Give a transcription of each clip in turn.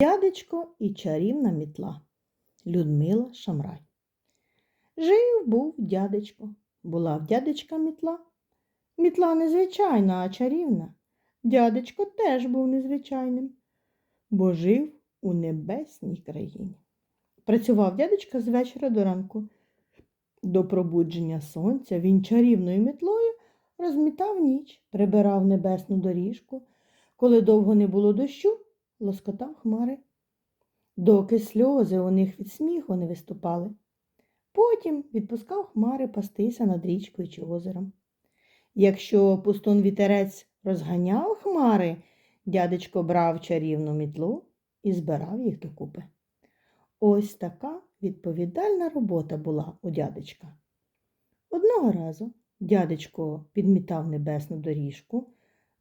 Дядечко і чарівна мітла Людмила Шамрай. Жив був дядечко, була в дядечка мітла. Мітла незвичайна, а чарівна. Дядечко теж був незвичайним, бо жив у небесній країні. Працював дядечко з вечора до ранку. До пробудження сонця він чарівною мітлою розмітав ніч, прибирав небесну доріжку. Коли довго не було дощу, лоскотав хмари, доки сльози у них від сміху не виступали. Потім відпускав хмари пастися над річкою чи озером. Якщо пустун вітерець розганяв хмари, дядечко брав чарівну мітлу і збирав їх докупи. Ось така відповідальна робота була у дядечка. Одного разу дядечко підмітав небесну доріжку,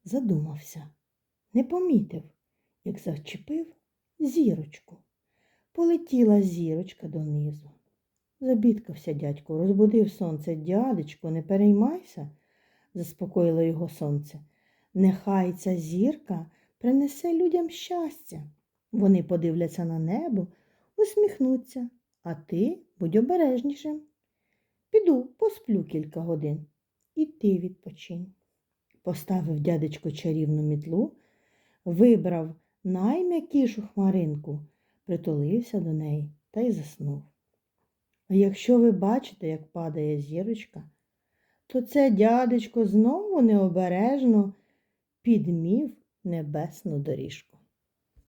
задумався, не помітив, як зачепив зірочку. Полетіла зірочка донизу. Забідкався дядько, розбудив сонце. Дядечко, не переймайся, заспокоїло його сонце. Нехай ця зірка принесе людям щастя. Вони подивляться на небо, усміхнуться, а ти будь обережнішим. Піду, посплю кілька годин, і ти відпочинь. Поставив дядечко чарівну мітлу, вибрав найм'якішу хмаринку, притулився до неї та й заснув. А якщо ви бачите, як падає зірочка, то це дядечко знову необережно підмів небесну доріжку.